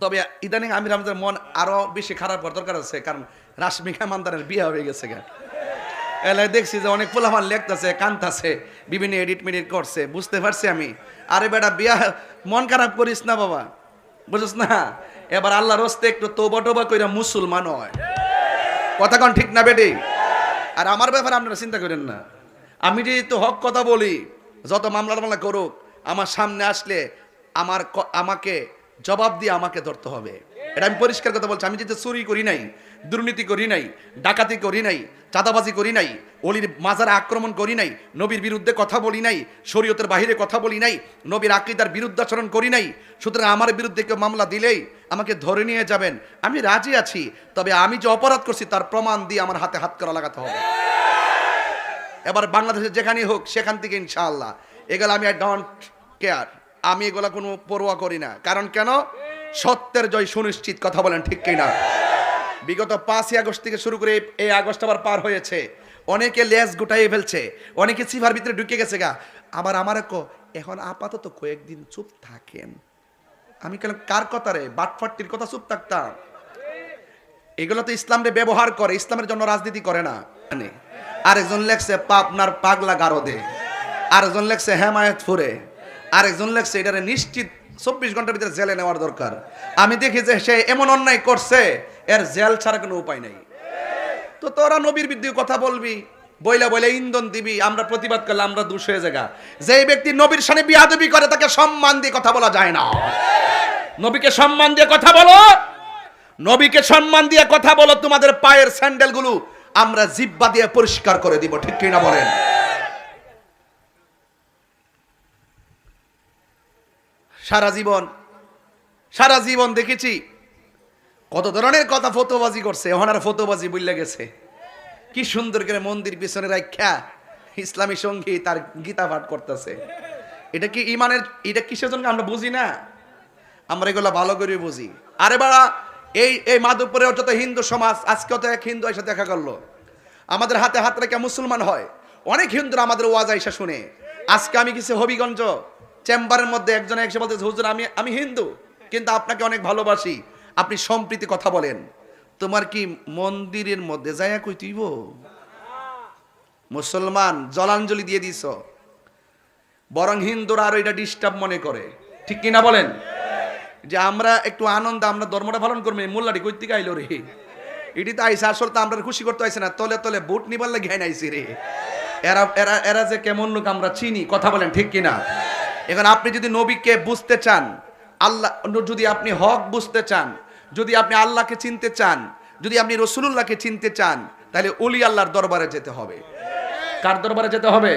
তবে ইদানিং আমির আমাদের মন আরও বেশি খারাপ করার দরকার আছে, কারণ রাশমিকা মান্দারের বিয়ে হয়ে গেছে গা। দেখছি যে অনেক পোলামান লেখতেছে, কান্তাছে, বিভিন্ন এডিট মেডিট করছে, বুঝতে পারছি আমি। আরে বেটা, বিয়া মন খারাপ করিস না বাবা বুঝিস না? এবার আল্লাহ রস্তে একটু তোবা টোবা কইরা মুসলমান হয়। কথা কন ঠিক না বেটি? আর আমার ব্যাপারে আপনারা চিন্তা করেন না। আমি যদি তো হক কথা বলি, যত মামলা টামলা করুক, আমার সামনে আসলে আমার আমাকে জবাব দিয়ে আমাকে ধরতে হবে। এটা আমি পরিষ্কার কথা বলছি। আমি যদি চুরি করি নাই, দুর্নীতি করি নাই, ডাকাতি করি নাই, চাঁদাবাজি করি নাই, অলির মাজারে আক্রমণ করি নাই, নবীর বিরুদ্ধে কথা বলি নাই, শরীয়তের বাহিরে কথা বলি নাই, নবীর আকিদার বিরুদ্ধাচরণ করি নাই, সুতরাং আমার বিরুদ্ধে কেউ মামলা দিলেই আমাকে ধরে নিয়ে যাবেন। আমি রাজি আছি, তবে আমি যে অপরাধ করছি তার প্রমাণ দিয়ে আমার হাতে হাত করা লাগাতে হবে। এবার বাংলাদেশে যেখানেই হোক, সেখান থেকে ইনশাআল্লাহ। এগুলো আমি আই ডোন্ট কেয়ার আমি এগুলো কোনো পরোয়া করি না। কারণ কেন? সত্যের জয় সুনিশ্চিত, কথা বলেন ঠিক কিনা। বিগত পাঁচই আগস্ট থেকে শুরু করে এই- আগস্ট আবার পার হয়েছে। অনেকে লেজ গুটাইয়ে ফেলছে, অনেকে সিভার ভিতরে ঢুকে গেছে গা। আবার আমার কো, এখন আপাতত কয়েকদিন চুপ থাকেন। আমি কেন, কার কথা রে? বাটফাট্টির কথা চুপ থাকতাম। এগুলো তো ইসলামরে ব্যবহার করে, ইসলামের জন্য রাজনীতি করে না। আরেকজন লেখছে, পাপনার পাগলা গারদে। আরেকজন লেখছে, হেমায়তপুরে। আরেকজন লেখছে, এটারে নিশ্চিত চব্বিশ ঘণ্টার ভিতরে জেলে নেওয়ার দরকার। আমি দেখি যে সে এমন অন্যায় করছে, এর জেল ছাড়া কোনো উপায় নেই। তো তোরা নবীর বিরুদ্ধে কথা বলবি, বইলা বইলে ইন্ধন দিবি, আমরা প্রতিবাদ করলে আমরা দুষ হয়ে জায়গা যে ব্যক্তি নবীর সামনে বিয়াদবি করে, তাকে সম্মান দিয়ে কথা বলা যায় না। নবীকে সম্মান দিয়ে কথা বলো। নবীকে সম্মান দিয়ে কথা বলো, তোমাদের পায়ের স্যান্ডেলগুলো আমরা জিব্বা দিয়ে পরিষ্কার করে দিব, ঠিক কিনা বলেন? সারা জীবন। সারা জীবন দেখেছি। কত ধরনের কথা ফতোবাজি করছে। ওনার ফতোবাজি বললে গেছে। কি সুন্দর করে মন্দির পিছনে রাখা ইসলামী সঙ্গী তার গীতা পাঠ করতেছে। এটা কি ইমানের এটা কিসের জন্য আমরা বুঝি না? আমরা এগুলো ভালো করে বুঝি। আরে বাড়া, এই এই মাধবপুরে যত হিন্দু সমাজ, আজকে তো এক হিন্দু এসে দেখা করল। আমাদের হাতে হাত রেখে মুসলমান হয়। অনেক হিন্দুরা আমাদের ওয়াজ আইসা শুনে। আজকে আমি কিছু হবিগঞ্জ। চেম্বারের মধ্যে একজন এসে বলতেছে, হুজুর, আমি আমি হিন্দু, কিন্তু আপনাকে অনেক ভালোবাসি। আপনি সম্প্রীতি কথা বলেন। তোমার কি মন্দিরের মধ্যে যাইয়া কই তুইব মুসলমান জলাঞ্জলি দিয়ে দিছ। বরং হিন্দুরা আরও এটা ডিস্টার্ব মনে করে। ঠিক কিনা বলেন? যে আমরা একটু আনন্দ, আমরা ধর্মটা পালন করব মোল্লাটি কই থেকে আইলো রে? এটি তো আইসা, আসলে তো আমরা খুশি করতে আইসে না। তলে তলে বুট নিবার লাগে আইসি রে। এরা এরা এরা যে কেমন লোক আমরা চিনি, কথা বলেন ঠিক কিনা? এখন আপনি যদি নবীকে বুঝতে চান, আল্লাহ যদি আপনি হক বুঝতে চান, যদি আপনি আল্লাহকে চিনতে চান, যদি আপনি রসুলুল্লাহকে চিনতে চান, তাহলে অলি আল্লাহর দরবারে যেতে হবে। কার দরবারে যেতে হবে?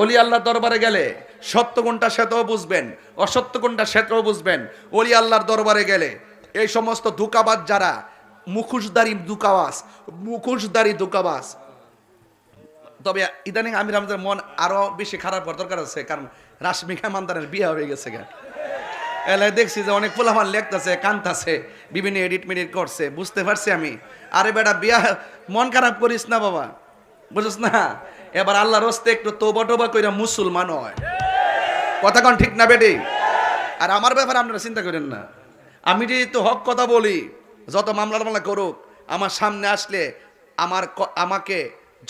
অলি আল্লাহর দরবারে গেলে সত্য কোনটা সেটাও বুঝবেন, অসত্য কোনটা সেটাও বুঝবেন। অলি আল্লাহর দরবারে গেলে এই সমস্ত দুকাবাজ যারা মুখোশদারি দুকাবাস মুখোশদারি দুকাবাস তবে ইদানিং আমির আমাদের মন আরও বেশি খারাপ হওয়ার দরকার আছে, কারণ রাশমিকা মান্দারের বিয়ে হয়ে গেছে গা। এলাকায় দেখছি যে অনেক পোলামান লেখতেছে, কান্তাছে, বিভিন্ন এডিট মেডিট করছে, বুঝতে পারছি আমি। আরে বেটা, বিয়া মন খারাপ করিস না বাবা বুঝিস না? এবার আল্লাহ রস্তে একটু তোবা টোবা কইরা মুসলমান হয়। কথা কন ঠিক না বেটি? আর আমার ব্যাপারে আপনারা চিন্তা করেন না। আমি যদি তো হক কথা বলি, যত মামলা টামলা করুক, আমার সামনে আসলে আমার আমাকে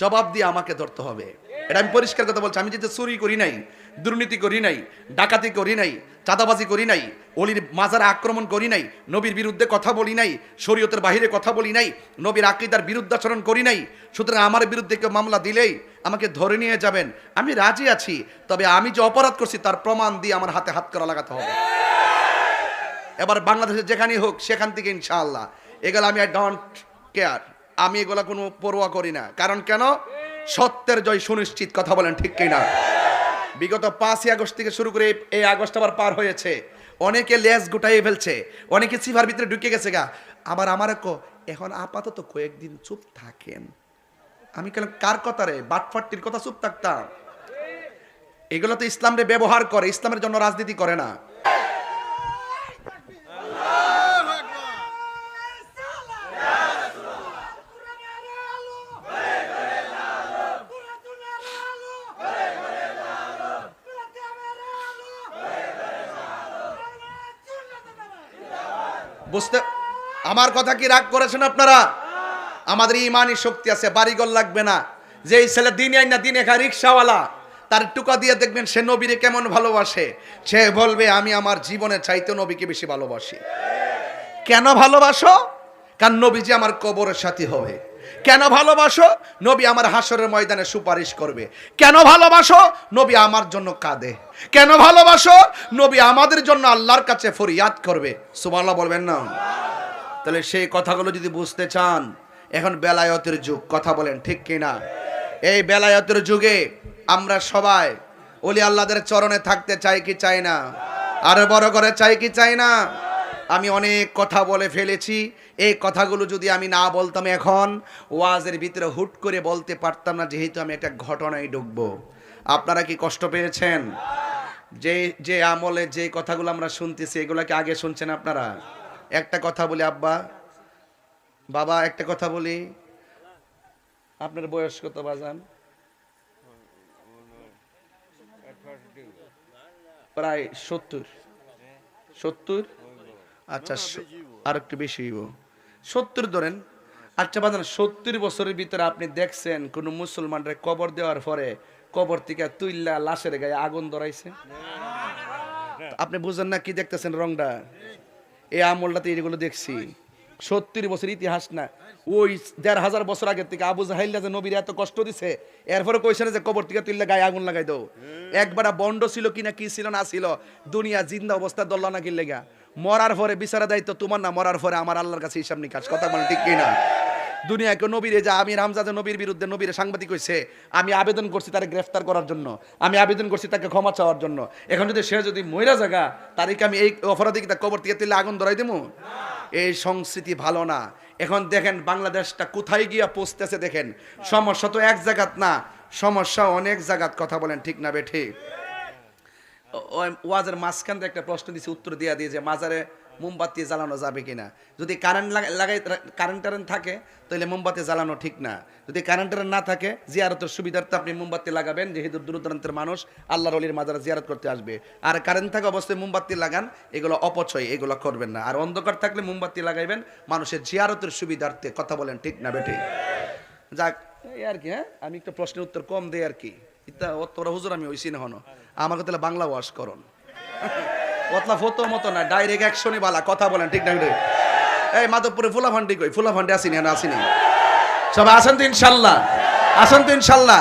জবাব দিয়ে আমাকে ধরতে হবে। এটা আমি পরিষ্কার কথা বলছি, আমি যদি চুরি করি নাই দুর্নীতি করি নাই, ডাকাতি করি নাই, চাঁদাবাজি করি নাই, অলির মাজারে আক্রমণ করি নাই, নবীর বিরুদ্ধে কথা বলি নাই, শরীয়তের বাহিরে কথা বলি নাই, নবীর আকিদার বিরুদ্ধাচরণ করি নাই, সুতরাং আমার বিরুদ্ধে কেউ মামলা দিলেই আমাকে ধরে নিয়ে যাবেন। আমি রাজি আছি, তবে আমি যে অপরাধ করছি তার প্রমাণ দিয়ে আমার হাতে হাত করা লাগাতে হবে। এবার বাংলাদেশে যেখানেই হোক, সেখান থেকে ইনশাআল্লাহ। এগুলো আমি আই ডোন্ট কেয়ার আমি এগুলো কোনো পরোয়া করি না। কারণ কেন? সত্যের জয় সুনিশ্চিত। কথা বলেন ঠিক কিনা? বিগত পাঁচই আগস্ট থেকে শুরু করে এই- আগস্ট আবার পার হয়েছে। অনেকে লেজ গুটাইয়ে ফেলছে, অনেকে সিভার ভিতরে ঢুকে গেছে গা। আবার আমার এখন আপাতত কয়েকদিন চুপ থাকেন। আমি কেন, কার কথা রে? বাটফাটটির কথা চুপ থাকতাম। এগুলো তো ইসলামরে ব্যবহার করে, ইসলামের জন্য রাজনীতি করে না। বুঝতে আমার কথা কি রাগ করেছেন আপনারা? আমাদের ইমানই শক্তি আছে, বাড়িঘর লাগবে না। যে এই ছেলে দিনে আইনা দিনে খা রিক্সাওয়ালা, তার টুকা দিয়ে দেখবেন সে নবীরে কেমন ভালোবাসে। সে বলবে, আমি আমার জীবনে চাইতে নবীকে বেশি ভালোবাসি। কেন ভালোবাসো? কারণ নবীজি আমার কবরের সাথী হবে। কেন ভালোবাসো? নবী আমার হাসরের ময়দানে সুপারিশ করবে। কেন ভালোবাসো? নবী আমার জন্য কাঁদে। কেন ভালোবাসো? নবী আমাদের জন্য আল্লাহর কাছে ফরিয়াদ করবে। সুবহানাল্লাহ বলবেন না? তাহলে সেই কথাগুলো যদি বুঝতে চান, এখন বেলায়তের যুগ, কথা বলেন ঠিক কিনা? এই বেলায়তের যুগে আমরা সবাই ওলি আল্লাহদের চরণে থাকতে চাই কি চাই না? আরও বড় করে চাই কি চাই না? আমি অনেক কথা বলে ফেলেছি। এই কথাগুলো যদি আমি না বলতাম এখন, ওয়াজের ভিতরে হুট করে বলতে পারতাম না, যেহেতু আমি একটা ঘটনায় ঢুকবো আপনারা কি কষ্ট পেয়েছেন? যে যে আমলে যে কথাগুলো আমরা শুনতেছি, এগুলো কি আগে শুনছেন আপনারা? একটা কথা বলি, আব্বা। বাবা, একটা কথা বলি। আপনার বয়স কত, বাজান? প্রায় সত্তর। সত্তর? আচ্ছা আর একটু বেশি হইব। সত্তর ধরেন। আচ্ছা বাজান সত্তর বছরের ভিতরে আপনি দেখছেন কোন মুসলমানরে কবর দেওয়ার পরে কবর থেকে তুইল্লা লাশের গায়ে আগুন ধরাইছে? আপনি বুঝেন না কি দেখতেছেন রংটা? এই আমলটাতে এগুলো দেখছি। সত্তর বছর ইতিহাস না। ওই দেড় হাজার বছর আগের থেকে আবু জাহাইল্লা যে নবীর এত কষ্ট দিছে এরপরে কইছে না যে কবর থেকে তুললে গায়ে আগুন লাগাই দাও। একবার বন্ড ছিল কিনা কি ছিল না ছিল দুনিয়া জিন্দা অবস্থা দল্লা না কিনলে গা মরার পরে বিচারা দায়িত্ব তোমার না, মরার পরে আমার আল্লাহর কাছে হিসাব নিকাশ। কথা বলে ঠিক কিনা? দুনিয়াকে নবীরে যা, আমি রামজাদে নবীর বিরুদ্ধে নবীর সাংবাদিক হয়েছে আমি আবেদন করছি তাকে গ্রেফতার করার জন্য, আমি আবেদন করছি তাকে ক্ষমা চাওয়ার জন্য। এখন যদি সে যদি ময়রা জায়গা তারিখ আমি এই অপরাধী কি তার কবর থেকে তুলে আগুন ধরাই দেবো এই সংস্কৃতি ভালো না। এখন দেখেন বাংলাদেশটা কোথায় গিয়া পৌঁছতেছে দেখেন। সমস্যা তো এক জায়গাত না, সমস্যা অনেক জায়গাত, কথা বলেন ঠিক না বে ঠিক? ওয়াজের মাঝখান থেকে একটা প্রশ্ন দিছে, উত্তর দিয়া দিয়ে যে মাজারে মোমবাতি জ্বালানো যাবে কিনা। যদি কারেন্ট লাগাই কারেন্ট টারেন্ট থাকে তাহলে মোমবাতি জ্বালানো ঠিক না। যদি কারেন্ট টারেন্ট না থাকে, জিয়ারতের সুবিধার্থে আপনি মোমবাতি লাগাবেন, যেহেতু দূর দূরান্তের মানুষ, আল্লাহর অলির মাজারে জিয়ারত করতে আসবে। আর কারেন্ট থাকা অবস্থায় মোমবাতি লাগান, এগুলো অপচয়, এগুলো করবেন না। আর অন্ধকার থাকলে মোমবাতি লাগাইবেন, মানুষের জিয়ারতের সুবিধার্থে। কথা বলেন ঠিক না বেঠিক যাক, এই আর কি হ্যাঁ? আমি একটু প্রশ্নের উত্তর কম দেই আর কি। ইতা ও হুজুর, আমি হইছি না হনো। আমাকে তাহলে বাংলা ওয়াশ করন। ওতলা ফতো মতো না ডাইরেক্ট অ্যাকশনই বালা, কথা বলেন, ঠিক না? এই মাধবপুরে ফুলা ফান্ডি কই? ফুলা ফান্ডি আসিনি আসিনি। সবাই আসেন তো ইনশাল্লাহ। আসেন তো ইনশাল্লাহ।